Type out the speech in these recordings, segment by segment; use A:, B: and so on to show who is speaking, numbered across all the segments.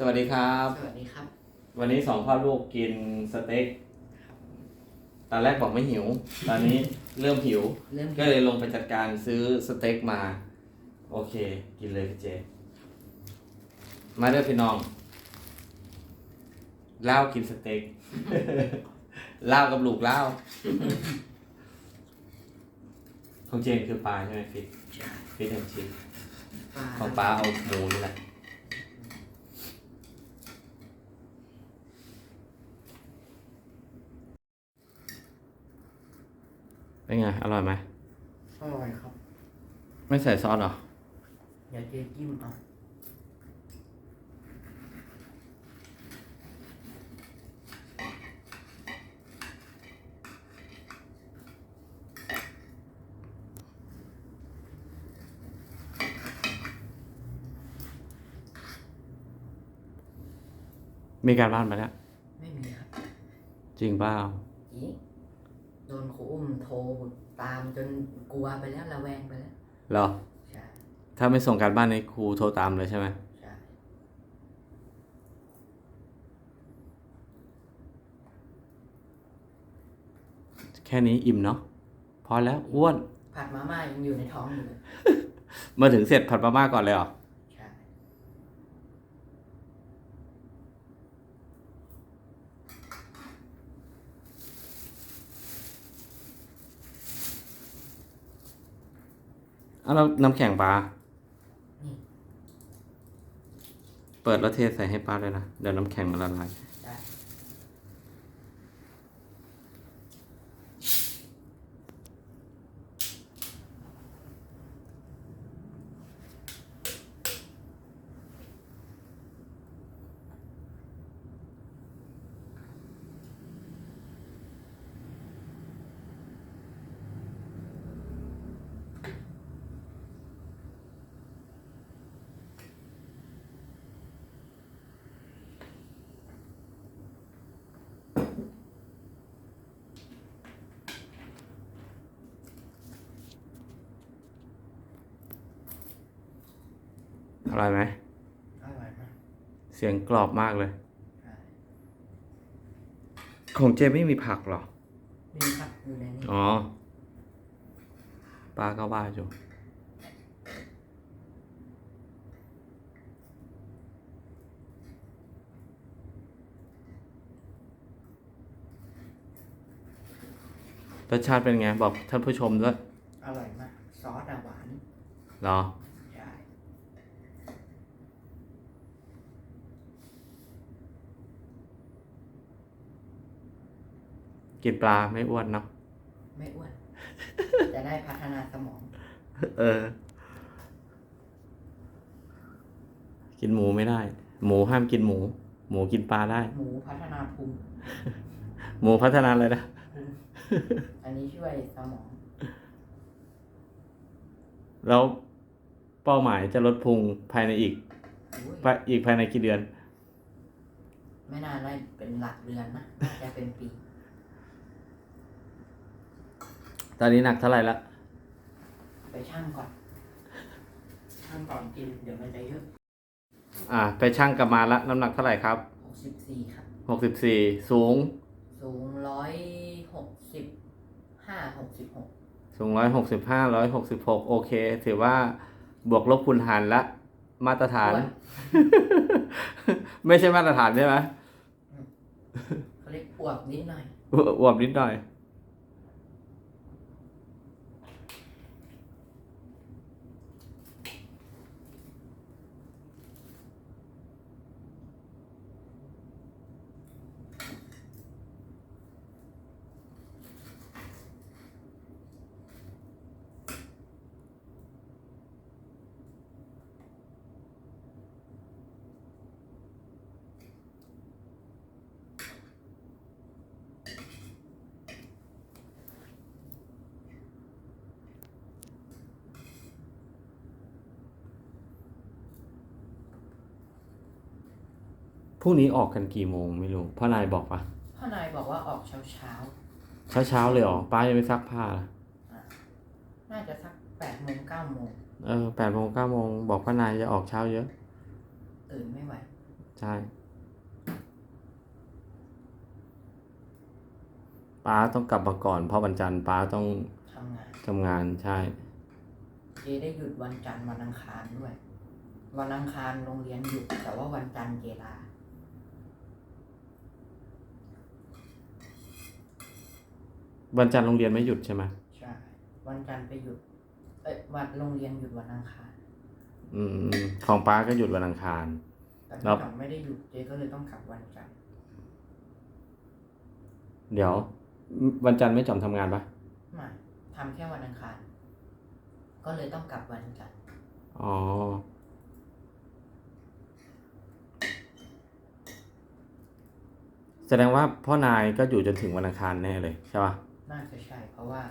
A: สวัสดีครับ
B: สวัสดีครับ
A: วันนี้สองพ่อลูกกินสเต็กตอนแรกบอกไม่หิว ตอนนี้เริ่มหิว
B: เริ่ม
A: ก็เลยลงไปจัดการซื้อสเต็กมา โอเค กินเลยพี่เจ มาเด้อพี่น้องเล่าวกินสเต็กเล่าวกับลูกเล่าวของเจนคือปลาใช่ไหมฟิต
B: ใช่
A: ฟิตแอนชิพ
B: ปลา
A: ของปลาเอาหมูนี่แหละ เป็นไง อร่อยไหม
B: อร่อยครับ
A: ไม่ใส่ซอสเหรอ
B: อย่าเจจิ้มเอา
A: มีการบ้านมาแล้ว
B: ไม่มีครับ
A: จริงเปล่า
B: จี โดนครูอุ้มโทรตามจนกลัวไปแล้วระแวงไปแล้ว
A: เหรอ
B: ใช่
A: ถ้าไม่ส่งการบ้านให้ครูโทรตามเลยใช่ไหม
B: ใช่
A: แค่นี้อิ่มเนาะพอแล้วอ้วน
B: ผัดมาม่ายังอยู่ในท้องอยู่เลย
A: มาถึงเสร็จผัดมาม่าก่อนเลยเหรอ เอาแล้วน้ำแข็งปลา
B: นี่
A: เปิดแล้วเทใส่ให้ปลาเลยนะ เดี๋ยวน้ำแข็งมันละลาย อร่อยไหม
B: อร่อยมาก
A: เสียงกรอบมากเลย
B: ใช่
A: ของเจไม่มีผักเหรอ
B: มีครับอยู่ในนี้
A: อ๋อปลาก็ว่าอยู่รสชาติเป็นไง บอกท่านผู้ชมด้วย
B: อร่อยมาก ซอสอะหวาน
A: เหรอ
B: ใช่
A: กินปลาไม่อ้วนเนาะ
B: ไม่อ้วน จะได้พัฒนาสมอง
A: เออ กินหมูไม่ได้ หมูห้ามกินหมู หมูกินปลาได้
B: หมูพัฒนาภูมิ
A: หมูพัฒนาเลยนะ
B: อันนี้ช่วยสมอง
A: แล้วเป้าหมายจะลดพุงภายในอีก
B: อุ๊ย
A: ภายอีกภายในกี่เดือน
B: ไม่น่าได้เป็นหลักเดือนนะน่าจะเป็นปี
A: ตอนนี้หนักเท่าไหร่ละ
B: ไปช่างก่อนช่างก่อนกินเดี๋ยวมันจะเยอะ
A: อ่า ไปช่างกลับมาละน้ำหนักเท่าไหร่ครับ
B: หกสิบสี่ครับ
A: หกสิบสี่สูง
B: สูงร้อยหกสิบห้าหกสิบหก
A: สูงร้อยหกสิบห้าร้อยหกสิบหกโอเค ถือว่าบวกลบคูณหารละมาตรฐาน ไม่ใช่มาตรฐานใช่ไหม
B: เขาเรียกอวบนิดหน่อย
A: อวบนิดหน่อย พรุ่งนี้ออกกันกี่โมงไม่รู้พ่อนายบอกปะ
B: พ่อนายบอกว่าออกเช้าเช้า
A: เช้าเช้าๆเลยเหรอป้ายังไม่ซักผ้าล่ะ
B: ๆน่าจะสักแปดโมงเก้าโมง
A: เออแปดโมงเก้าโมงบอกพ่อนายจะออกเช้าเยอะ
B: ตื่นไม่ไหว
A: ใช่ป้าต้องกลับมาก่อนเพราะวันจันทร์ป้าต้อง
B: ทำงาน
A: ทำงานใช่
B: เจได้หยุดวันจันทร์วันอังคารด้วย วันอังคารโรงเรียนหยุดแต่ว่าวันจันทร์เจลา
A: วันจันทร์โรงเรียนไม่หยุดใช่ไหม
B: ใช่วันจันทร์ไปหยุด เอ้ยวันโรงเรียนหยุดวันอังคาร
A: อืมของป้าก็หยุดวันอังคาร
B: แต่
A: ครั
B: พี่
A: บ
B: หน่องไม่ได้หยุดเจก็เลยต้องกลับวันจันทร์
A: เดี๋ยว วันจันทร์ไม่จอมทำงานปะ
B: ไม่ทำแค่วันอังคาร ก็เลยต้องกลับวันจันทร์
A: อ๋อ แสดงว่าพ่อนายก็อยู่จนถึงวันอังคารแน่เลยใช่ปะ
B: น่าจะใช่ เพราะว่า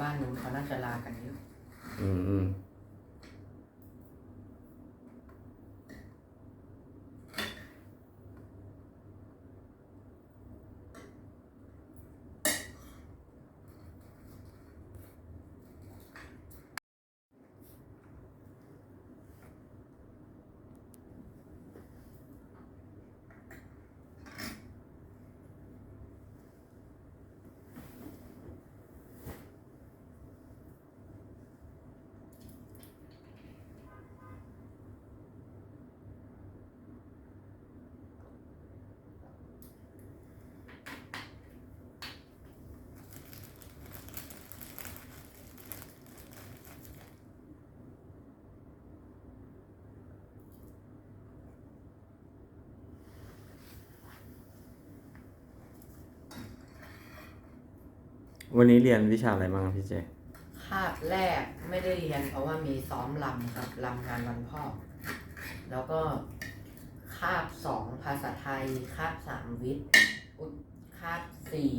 B: บ้านนู้นเขาน่าจะลากันเยอะ
A: อืม วันนี้เรียนวิชาอะไรบ้างครับพี่เจ
B: คาบแรกไม่ได้เรียนเพราะว่ามีซ้อมลำครับลำงานวันพ่อ แล้วก็คาบสองภาษาไทย คาบสามวิทย์อุคาบสี่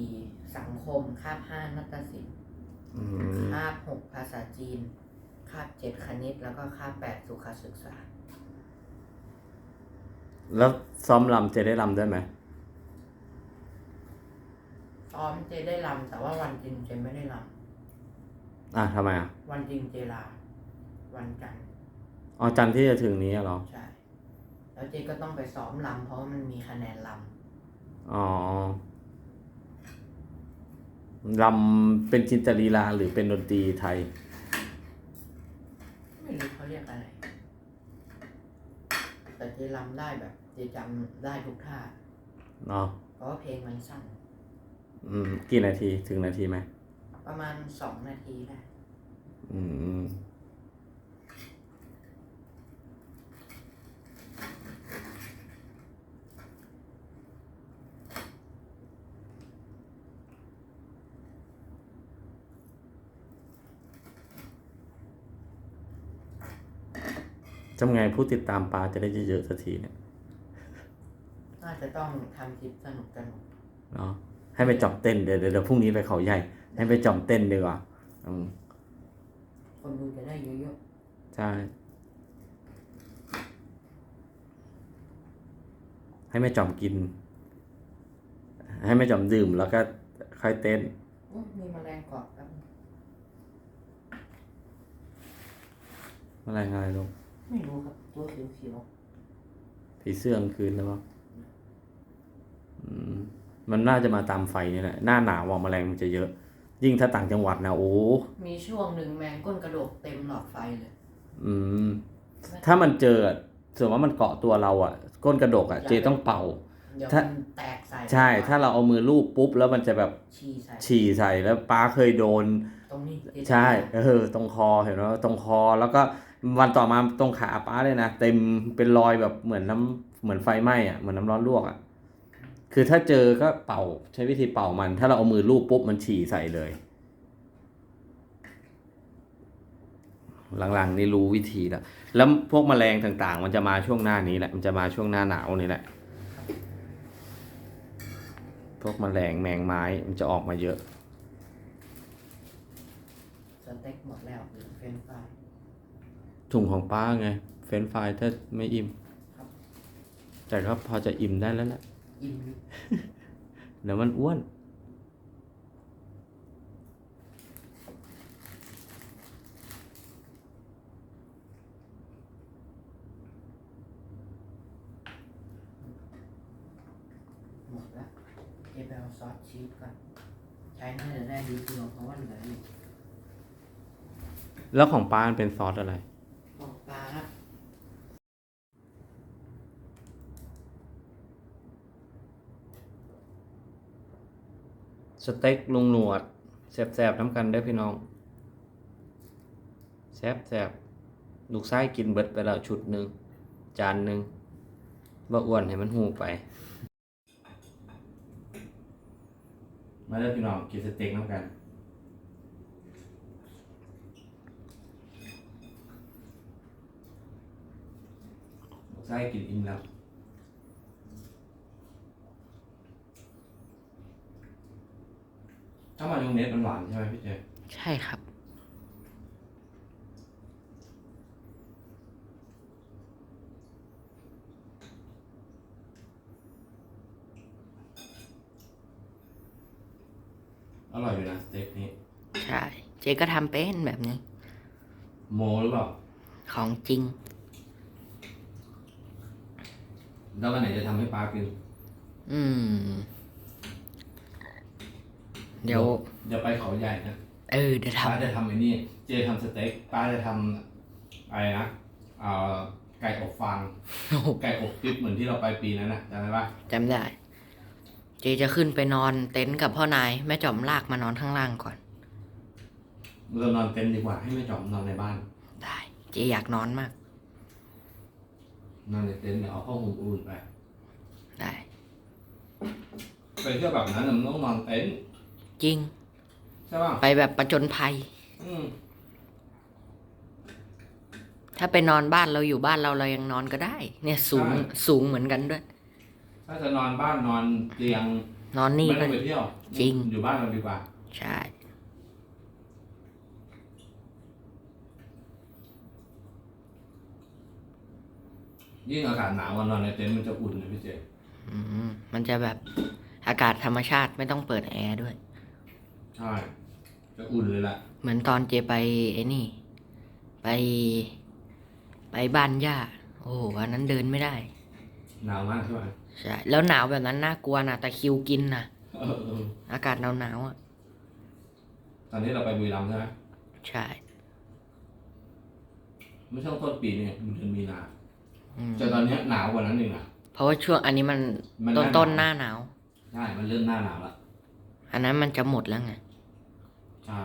B: สังคม คาบห้านาฏศิลป์
A: อืม
B: คาบหกภาษาจีน คาบเจ็ดคณิต แล้วก็คาบแปดสุขศึกษา
A: แล้วซ้อมรำเจได้รำด้วยไหม
B: ซ้อมเจได้ลำแต่ว่าวันจริงเจไม่ได้ล
A: อะทำไมอะำ
B: วันจริงเจลา วันจันทร์
A: อ๋อจันทร์ที่จะถึงนี้อะเหรอ
B: ใช่ แล้วเจก็ต้องไปซ้อมลำเพราะว่ามันมีคะแนนล
A: อ๋อรำเป็นจินตลีลาหรือเป็นดนตรีไทยำ
B: ไม่รู้เขาเรียกอะไร แต่เจลำได้แบบเจจำได้ทุกท่า
A: เนาะ
B: เพราะว่าเพลงมันสั้น
A: อืม กี่นาทีถึงนาทีไหม
B: ประมาณสองนาทีได้
A: อืม ทำไงผู้ติดตามปลาจะได้เยอะๆสักทีเนี่ย
B: น่าจะต้องทำคลิปสนุกสนุก
A: เนาะ ให้ไปจอมเต้นเดี๋ยวเดี๋ยวเดี๋ยวพรุ่งนี้ไปเขาใหญ่ ให้ไปจอมเต้นดีกว่าอืม
B: ๆคนดูจะได้เยอะ
A: ใช่ให้แม่จอมกิน ให้แม่จอมดื่มแล้วก็ค่อยเต้น
B: ๆอุ๊ยมีแมลงเกาะครับ
A: อะไรอะไรลูก
B: ไม่รู้ครับ ตัวเขียว
A: ผีเสื้อกลางคืนแล้วมั้งอืม มันน่าจะมาตามไฟนี่แหละหน้าหนาวอะแมลงมันจะเยอะ ยิ่งถ้าต่างจังหวัดนะโอ้
B: ๆมีช่วงหนึ่งแมงก้นกระโดกเต็มหลอดไฟเลย
A: อืม ถ้ามันเจออะส่วนว่ามันเกาะตัวเราอะ ก้นกระดกอะ เจต้องเป่า
B: เดี๋ยว
A: ถ้า
B: มันแตกใส่
A: ใช่ ถ้าเราเอามือลูบปุ๊บแล้วมันจะแบบ
B: ฉี่ใส่
A: ฉี่ใส่แล้วป้าเคยโดน
B: ตรงนี้
A: ใช่เออตรงคอเห็นไหมตรงคอแล้วก็วันต่อมาตรงขาป้าเลยนะเต็มเป็นรอยแบบเหมือนน้ำเหมือนไฟไหม้อะเหมือนน้ำร้อนลวกอะ คือถ้าเจอก็เป่าใช้วิธีเป่ามัน ถ้าเราเอามือลูบปุ๊บมันฉี่ใส่เลย หลังๆนี่รู้วิธีแล้ว แล้วพวกแมลงต่างๆ มันจะมาช่วงหน้านี้แหละ มันจะมาช่วงหน้าหนาวนี่แหละ พวกแมลงแมงไม้มันจะออกมาเยอะ
B: สเต็กหมดแล้วหรือเฟรนช์ฟราย
A: ถุงของป้าไง เฟรนช์ฟรายถ้าไม่อิ่ม
B: ครับ
A: แต่ก็พอจะอิ่มได้แล้วแหละ
B: อิ่ม
A: เดี๋ยวมันอ้วน
B: มดแล้วเก็บไปเอาซอสชีสก่อน ใช้น่าจะได้ดีเดียวเพราะว่าเหลืออยู่
A: แล้วของป้ามันเป็นซอสอะไร
B: ของปลา
A: สเต็กลุงหนวดแสบๆน้ำกันได้อพี่น้องแสบๆลูกไส้กินเบิดไปแล้วชุดหนึ่งจานหนึ่งบ่อ้วนให้มันหูไป มาเด้อพี่น้องกินสเต็กน้ำกันลูกไส้กินอิ่มแล้ว ถ้ามายองเนสมันหวานใช่ไหมพี่เจ
B: ใช่ครับ
A: อร่อยอยู่นะสเต็กนี้
B: ใช่ เจ๊ก็ทำเป็นแบบนี้
A: โมหรือเปล่า
B: ของจริง
A: แล้ววันไหนจะทำให้ป้ากิน
B: อืม เดี๋ยว
A: เดี๋ยวไปเขาใหญ่นะ
B: เออเดี๋ยวท
A: ป้าจะทำไอ้นี่ เจทำสเต็กป้าจะทำอะไรนะเอ่อไก่อบฟางำ
B: โอ้โห
A: ไก่อบติ๊บเหมือนที่เราไปปีนั้นนะจำได้ปะ
B: จำได้เจ๊จะขึ้นไปนอนเต็นท์กับพ่อนายแม่จอมลากมานอนข้างล่างก่อน
A: เรานอนเต็นท์ดีกว่าให้ไม่จอมนอนในบ้าน
B: ได้ เจ๊อยากนอนมาก
A: นอนในเต็นท์เดี๋ยวเอาผ้าห่มอุ่นไป
B: ได้
A: ไปเที่ยวแบบนั้นน่ะมันต้องนอนเต็นท์
B: จริง
A: ใช่ป่ะ
B: ไปแบบประจนภัย
A: อืม
B: ถ้าไปนอนบ้านเราอยู่บ้านเราเรายังนอนก็ได้ เนี่ยสูง
A: ใช่
B: สูงเหมือนกันด้วย
A: ถ้าจะนอนบ้านนอนเตียง
B: นอนนี่
A: ไม่
B: ก็
A: ต้องไปเที่ยว
B: จริง
A: อยู่บ้านเราดีกว่า
B: ใช่
A: ยิ่งอากาศหนาววันนอนในเต็นท์มันจะอุ่นนะพี่เจ
B: อืมมันจะแบบอากาศธรรมชาติไม่ต้องเปิดแอร์ด้วย
A: ใช่จะอุ่นเลยล่ะ
B: เหมือนตอนเจไปไอ้นี่ ไปไปบ้านย่าโอ้โหวันนั้นเดินไม่ได้
A: หนาวมากใช่ไหม
B: ใช่แล้วหนาวแบบนั้นน่ากลัวนะตะคริวกินนะ
A: เออเออ
B: อากาศหนาวหนาวๆอะ
A: ตอนนี้เราไปบุรีรัมย์ใช่ไหม
B: ใช่
A: ไม่ช่วงต้นปีเนี่ยมันเดือนมีนา
B: อืม
A: แต่ตอนเนี้ยหนาวกว่านั้นเองอะ
B: เพราะว่าช่วงอันนี้มัน
A: มัน
B: ต้น
A: หา
B: ต้น
A: ห
B: ห
A: นาว
B: น้าหนาว
A: ใช่ มันเริ่มหน้าหนาวแล้ว
B: อันนั้นมันจะหมดแล้วไง
A: ใช่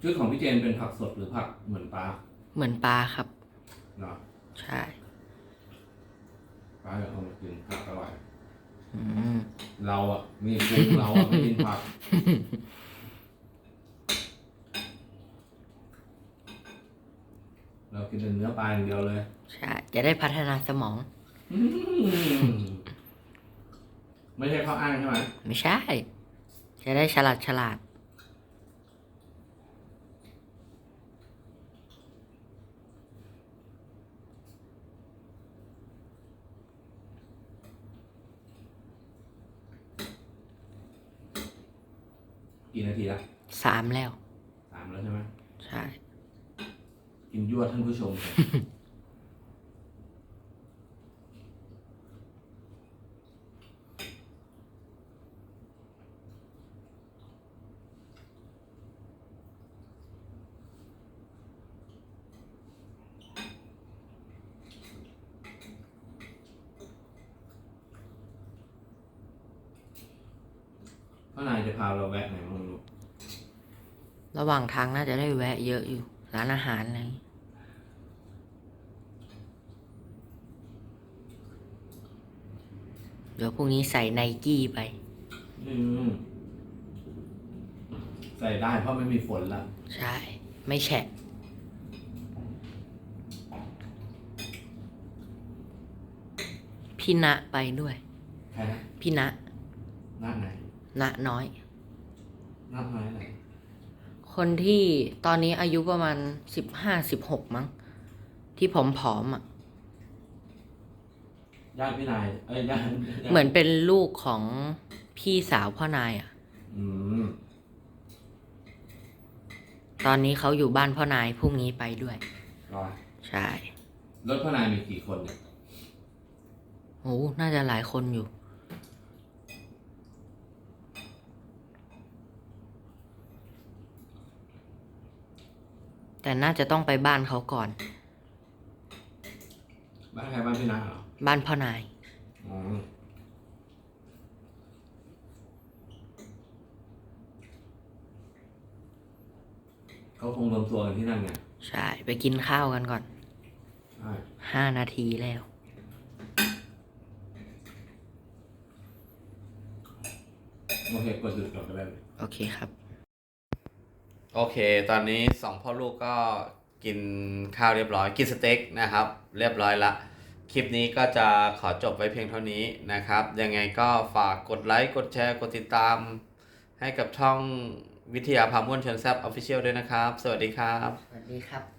A: ชุดของพี่เจนเป็นผักสดหรือผักเหมือนปลา
B: เหมือนปลาครับ
A: เนาะ
B: ใช่
A: ปลาอยากเอามากินผักอร่อย
B: อืม
A: เราอะมีกุ้งเราอะไม่กินผัก เรากินแต่เนื้อปลาอย่างเดียวเลย
B: ใช่ จะได้พัฒนาสมอง
A: อืมไม่ใช่ข้าวอ้างใช่ไหม
B: ไม่ใช่ จะได้ฉลาดฉลาด
A: กี่นาทีละ
B: สามแล้ว
A: สามแล้วใช่ไหม
B: ใช่
A: กินยั่วท่านผู้ชม พ่อนายจะพาเราแวะไหนบ้างลูก
B: ระหว่างทางน่าจะได้แวะเยอะอยู่ ร้านอาหารอะไรอย่างงี้เดี๋ยวพรุ่งนี้ใส่ไนกี้ไป
A: อืมใส่ได้เพราะไม่มีฝนละ
B: ใช่ ไม่แฉะ พี่ณะไปด้วย
A: ใครนะ
B: พี่ณะ
A: หน้าไหน
B: ณะน้อย
A: หน้าไหนไหน
B: คนที่ตอนนี้อายุประมาณสิบห้าสิบหกมั้ง ที่ผอมๆอะ
A: ญาติพี่นายเอ้ยญาติญาติ
B: เหมือนเป็นลูกของพี่สาวพ่อนายอะ
A: ออืม
B: ตอนนี้เขาอยู่บ้านพ่อนายพรุ่งนี้ไปด้วย
A: รอ
B: ใช่
A: รถพ่อนายมีกี่คนเนี่ย
B: โอ้น่าจะหลายคนอยู่ แต่น่าจะต้องไปบ้านเขาก่อน
A: บ้านใครบ้านพี่นาเหรอ
B: บ้านพ่อนาย
A: อ๋อเขาคงรวมตัวกันที่นั่นไง
B: ใช่ ไปกินข้าวกันก่อน
A: ใช่
B: ห้านาทีแล้ว
A: โอเคกดหยุดก่อนก็ได้
B: โอเคครับ
A: โอเค ตอนนี้สองพ่อลูกก็กินข้าวเรียบร้อย กินสเต็กนะครับ เรียบร้อยละ คลิปนี้ก็จะขอจบไว้เพียงเท่านี้นะครับ ยังไงก็ฝากกดไลค์ กดแชร์ กดติดตาม ให้กับช่องวิทยาพามวนเชิงแซบออฟฟิเชียลด้วยนะครับ สวัสดีครับ
B: สวัสดีครับ